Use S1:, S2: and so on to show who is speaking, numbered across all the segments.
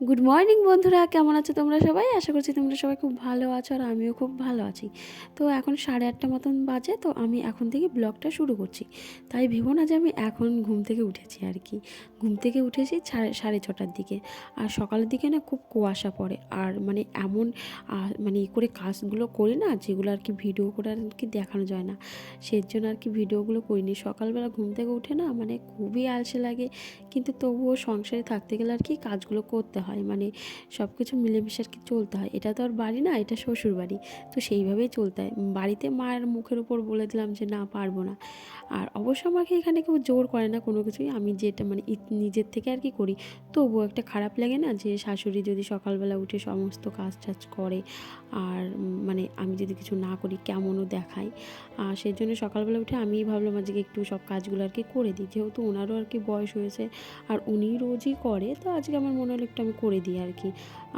S1: Good morning বন্ধুরা। কেমন আছো তোমরা সবাই? আশা করছি তোমরা সবাই খুব ভালো আছো আর আমিও খুব ভালো আছি। তো এখন সাড়ে আটটা মতন বাজে, তো আমি এখন থেকে ব্লগটা শুরু করছি। তাই ভেবো না যে আমি এখন ঘুম থেকে উঠেছি আর কি। ঘুম থেকে উঠেছি সাড়ে ছটার দিকে। আর সকালের দিকে না খুব কুয়াশা পড়ে। আর মানে এমন মানে ই করে কাজগুলো করি না, যেগুলো আর কি ভিডিও করে আর কি দেখানো যায় না। সেই জন্য আর কি ভিডিওগুলো করিনি। সকালবেলা ঘুম থেকে উঠে না মানে খুবই আলসে লাগে। কিন্তু তবুও সংসারে থাকতে গেলে আর কি কাজগুলো করতে হয়। মানে সব কিছু মিলেমিশে আর কি চলতে হয়। এটা তো আর বাড়ি না, এটা শ্বশুর বাড়ি তো সেইভাবেই চলতে হয়। বাড়িতে মায়ের মুখের উপর বলে দিলাম যে, না, পারব না। আর অবশ্য আমাকে এখানে কেউ জোর করে না কোনো কিছুই। আমি যেটা মানে নিজের থেকে আর কি করি। তবুও একটা খারাপ লাগে না যে, শাশুড়ি যদি সকালবেলা উঠে সমস্ত কাজ টাজ করে আর মানে আমি যদি কিছু না করি, কেমনও দেখায়? আর সেই জন্য সকালবেলা উঠে আমিই ভাবলাম, আজকে একটু সব কাজগুলো আর কি করে দিই। যেহেতু ওনারও আর কি বয়স হয়েছে আর উনি রোজই করে, তো আজকে আমার মনে হলো একটু আমি করে দিই আর কি।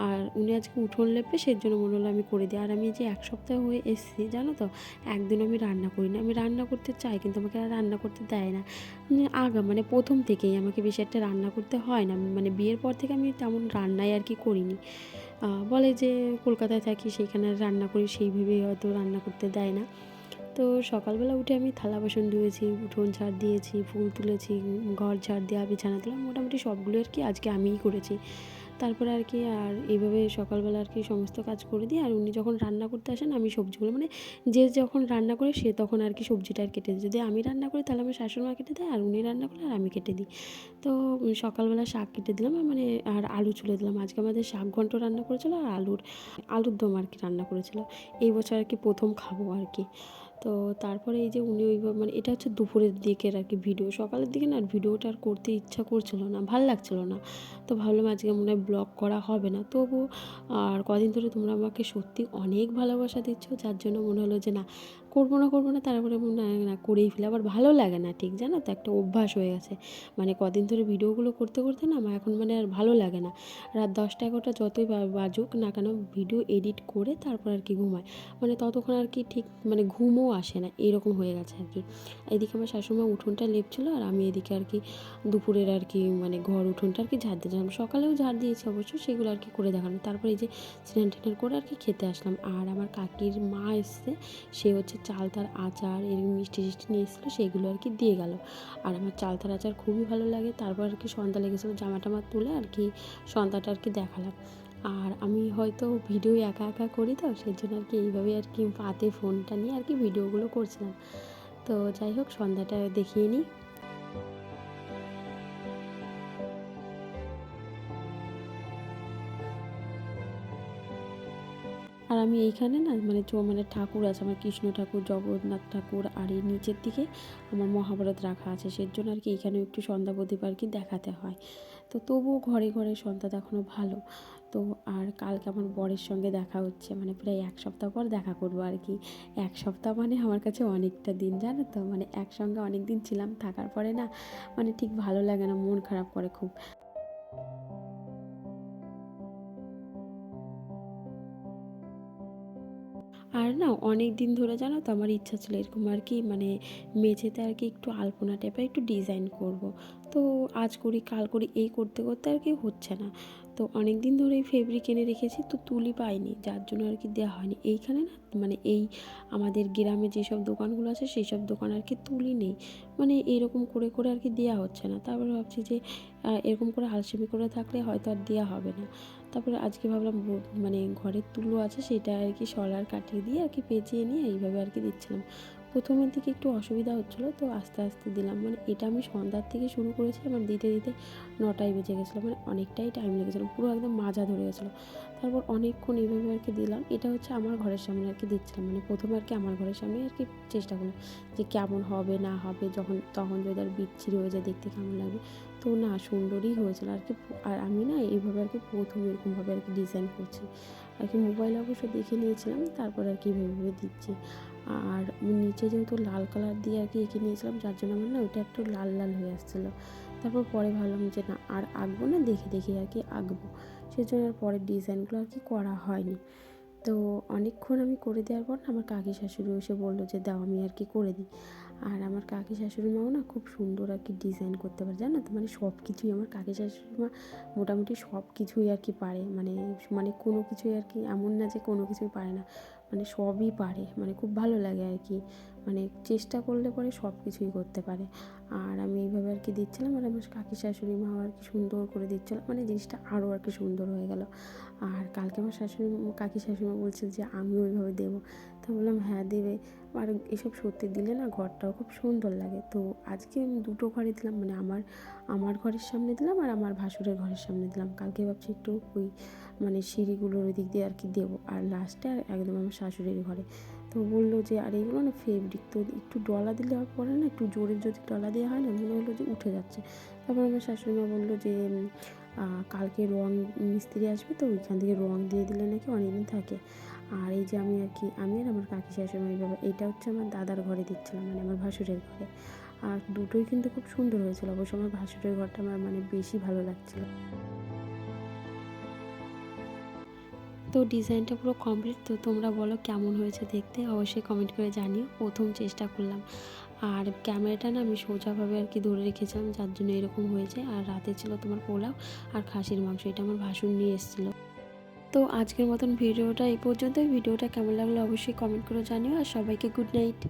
S1: আর উনি আজকে উঠোন লেপে সেই জন্য মনে হলো আমি করে দিই। আর আমি যে এক সপ্তাহ হয়ে এসেছি, জানো তো একদিন আমি রান্না করি না আমি রান্না করতে চাই কিন্তু আমাকে আর রান্না করতে দেয় না। মানে আগা মানে প্রথম থেকেই আমাকে বেশি একটা রান্না করতে হয় না। মানে বিয়ের পর থেকে আমি তেমন রান্নাই আর কি করিনি। বলে যে কলকাতায় থাকি, সেইখানে রান্না করি, সেইভাবেই হয়তো রান্না করতে দেয় না। তো সকালবেলা উঠে আমি থালা বাসন ধুয়েছি, উঠোন ঝাড় দিয়েছি, ফুল তুলেছি, ঘর ঝাড় দেওয়া, বিছানা তোলা, মোটামুটি সবগুলো আর কি আজকে আমিই করেছি। তারপরে আর কি, আর এইভাবে সকালবেলা আর কি সমস্ত কাজ করে দিই আর উনি যখন রান্না করতে আসেন, আমি সবজিগুলো মানে যে যখন রান্না করে, সে তখন আর কি সবজিটা আর কেটে দিই যদি আমি রান্না করি, তাহলে আমার শাশুড়ি মা কেটে দেয়, আর উনি রান্না করে, আর আমি কেটে দিই। তো সকালবেলা শাক কেটে দিলাম মানে আর আলু চুলে দিলাম। আজকে আমাদের শাক ঘন্ট রান্না করেছিল, আর আলুর আলুর দম আর কি রান্না করেছিল। এই বছর আর কি প্রথম খাব আর কি। তো তারপরে এই যে উনি ওইভাবে মানে এটা হচ্ছে দুপুরের দিকের আর কি ভিডিও সকালের দিকে না আর ভিডিওটা আর করতে ইচ্ছা করছিল না, ভালো লাগছিল না। তো ভাবলাম আজকে মনে হয় ব্লগ করা হবে না। তবু আর কদিন ধরে তোমরা আমাকে সত্যি অনেক ভালোবাসা দিচ্ছ, যার জন্য মনে হলো যে না, করব না করব না, তারপরে মনে হয় না, করেই ফেলে। আবার ভালো লাগে না, ঠিক জানো তো? একটা অভ্যাস হয়ে গেছে। মানে কদিন ধরে ভিডিওগুলো করতে করতে না আমার এখন মানে আর ভালো লাগে না। রাত দশটা এগারোটা যতই বাজুক না কেন ভিডিও এডিট করে তারপর আর কি ঘুমায় মানে ততক্ষণ আর কি ঠিক মানে ঘুমও আসে না, এরকম হয়ে গেছে আর কি। এদিকে আমার শাশুড়িমা উঠোনটা লেপছিল আর আমি এদিকে আর কি দুপুরের আর কি মানে ঘর উঠোনটা আর কি ঝাড় দিয়েছিলাম সকালেও ঝাড় দিয়েছি অবশ্য, সেগুলো আর কি করে দেখানো তারপরে এই যে স্নান টেনান করে আর কি খেতে আসলাম। আর আমার কাকির মা এসছে, সে হচ্ছে চালতার আচার, এর মিষ্টি টিষ্টি নিয়ে এসেছিল সেইগুলো আর কি দিয়ে গেল। আর আমার চালতার আচার খুবই ভালো লাগে। তারপর আর কি সন্ধ্যা লেগেছিলো জামা টামা তুলে আর কি সন্ধ্যাটা আর কি দেখালাম। আর আমি হয়তো ভিডিও একা একা করি তো, সেই জন্য আর কি এইভাবে আর কি পাতে ফোনটা নিয়ে আর কি ভিডিওগুলো করছিলাম। তো যাই হোক, সন্ধ্যাটা দেখিয়ে নিই। আর আমি এইখানে না মানে মানে ঠাকুর আছে, আমার কৃষ্ণ ঠাকুর, জগন্নাথ ঠাকুর, আর এই নিচের দিকে আমার মহাভারত রাখা আছে। সেই জন্য আর কি এখানেও একটু সন্ধ্যা প্রদীপ আর কি দেখাতে হয়। তো তবুও ঘরে ঘরে সন্ধ্যা দেখানো ভালো। তো আর কালকে আমার বরের সঙ্গে দেখা হচ্ছে মানে প্রায় এক সপ্তাহ পর দেখা করব আর কি। এক সপ্তাহ মানে আমার কাছে অনেকটা দিন, জানো তো? মানে একসঙ্গে অনেক দিন ছিলাম, থাকার পরে না মানে ঠিক ভালো লাগে না, মন খারাপ করে খুব। আর না অনেক দিন ধরে জানো তো আমার ইচ্ছা ছিল এরকম আর কি মানে মেঝেতে আর কি একটু আলপনা টাইপের একটু ডিজাইন করব। তো আজ করি, কাল করি, এই করতে করতে আর কি হচ্ছে না। তো অনেক দিন ধরেই ফেব্রিক এনে রেখেছি, তো তুলি পাইনি, যার জন্য আর কি দেওয়া হয়নি। এইখানে না মানে এই আমাদের গ্রামে যেসব দোকানগুলো আছে সেই সব দোকান আর কি তুলি নেই। মানে এরকম করে করে আর কি দেওয়া হচ্ছে না। তারপরে ভাবছি যে এরকম করে আলসেমি করে থাকলে হয়তো আর দেওয়া হবে না। তারপরে আজকে ভাবলাম মানে ঘরের তুলো আছে সেটা আর কি সলার কাটিয়ে দিয়ে আর কি পেঁচিয়ে নিয়ে এইভাবে আর কি দিচ্ছিলাম। প্রথমের দিকে একটু অসুবিধা হচ্ছিল, তো আস্তে আস্তে দিলাম। মানে এটা আমি সন্ধ্যার থেকে শুরু করেছি আমার দিতে দিতে নটায় বেজে গেছিল মানে অনেকটাই টাইম লেগেছিলো, পুরো একদম মাজা ধরে গেছিল। তারপর অনেকক্ষণ এইভাবে আর কি দিলাম, এটা হচ্ছে আমার ঘরের সামনে আর কি দিচ্ছিলাম মানে প্রথমে আর কি আমার ঘরের সামনে আর কি চেষ্টা করলাম যে কেমন হবে না হবে, যখন, তখন যদি আর বিচ্ছিরি হয়ে যায় দেখতে কেমন লাগবে। তো না, সুন্দরই হয়েছিল। আর কি আর আমি না এইভাবে আর কি প্রথম এরকমভাবে আর কি ডিজাইন করছি। আর কি মোবাইল অবশ্য দেখে নিয়েছিলাম, তারপর আর কি ভেবে ভেবে দিচ্ছি। আর নিচে যেহেতু লাল কালার দিয়ে আর কি এঁকে নিয়েছিলাম, যার জন্য আমার না ওইটা একটু লাল লাল হয়ে আসছিল। তারপর পরে ভাবলাম যে না, আর আঁকবো না, দেখে দেখে আর কি আঁকবো। সেই জন্য আর পরের ডিজাইনগুলো আর কি করা হয়নি। তো অনেকক্ষণ আমি করে দেওয়ার পর আমার কাকি শাশুড়ি এসে বলল যে, দাও, আমি আর কি করে দিই। আর আমার কাকি শাশুড়ি মাও না খুব সুন্দর আর কি ডিজাইন করতে পারে, জানো তো? মানে সব কিছুই আমার কাকি শাশুড়ি মা মোটামুটি সব কিছুই আর কি পারে। মানে মানে কোনো কিছুই আর কি এমন না যে কোনো কিছুই পারে না। মানে সবই পারে মানে খুব ভালো লাগে আর কি। মানে চেষ্টা করলে পরে সব কিছুই করতে পারে। আর আমি এইভাবে আর কি দিচ্ছিলাম আর আমার কাকি শাশুড়ি মা আর কি সুন্দর করে দিচ্ছিল মানে জিনিসটা আরও আর কি সুন্দর হয়ে গেল। আর কালকে আমার শাশুড়ি কাকি শাশুড়ি বলছিল যে আমিও ওইভাবে দেবো। তো বললাম হ্যাঁ দেবে। আর এসব সত্যি দিলে না ঘরটাও খুব সুন্দর লাগে। তো আজকে আমি দুটো ঘরে দিলাম মানে আমার আমার ঘরের সামনে দিলাম আর আমার ভাসুরের ঘরের সামনে দিলাম। কালকে ভাবছি একটু ওই মানে সিঁড়িগুলোর ওই দিক দিয়ে আর কি দেবো। আর লাস্টে আর একদম আমার শাশুড়ির ঘরে। তো বলল যে, আর এইগুলো না ফেব্রিক তো একটু ডলা দিলে আর পরে না একটু জোরে যদি ডলা দেওয়া হয় না, মনে হলো যে উঠে যাচ্ছে। তারপর আমার শাশুড়ি মা বলল যে কালকে রং মিস্ত্রি আসবে, তো ওইখান থেকে রং দিয়ে দিলে নাকি অনেকদিন থাকে। আর এই যে আমি আর কি, আমি আর আমার কাকি শাশুড়ি এইভাবে এইটা হচ্ছে আমার দাদার ঘরে দিচ্ছিলাম মানে আমার ভাসুরের ঘরে। আর দুটোই কিন্তু খুব সুন্দর হয়েছিল, অবশ্য আমার ভাসুরের ঘরটা আমার মানে বেশি ভালো লাগছিল। তো ডিজাইনটা পুরো কমপ্লিট। তো তোমরা বলো কেমন হয়েছে দেখতে? অবশ্যই কমেন্ট করে জানিও। প্রথম চেষ্টা করলাম। আর ক্যামেরাটা না আমি সোজাভাবে আর কি ধরে রেখেছিলাম, যার জন্য এরকম হয়েছে। আর রাতে ছিল তোমার পোলাও আর খাসির মাংস, এটা আমার ভাসুর নিয়ে এসেছিল। তো আজকের মতন ভিডিওটা এই পর্যন্তই। ভিডিওটা কেমন লাগল অবশ্যই কমেন্ট করে জানিও। আর সবাইকে গুড নাইট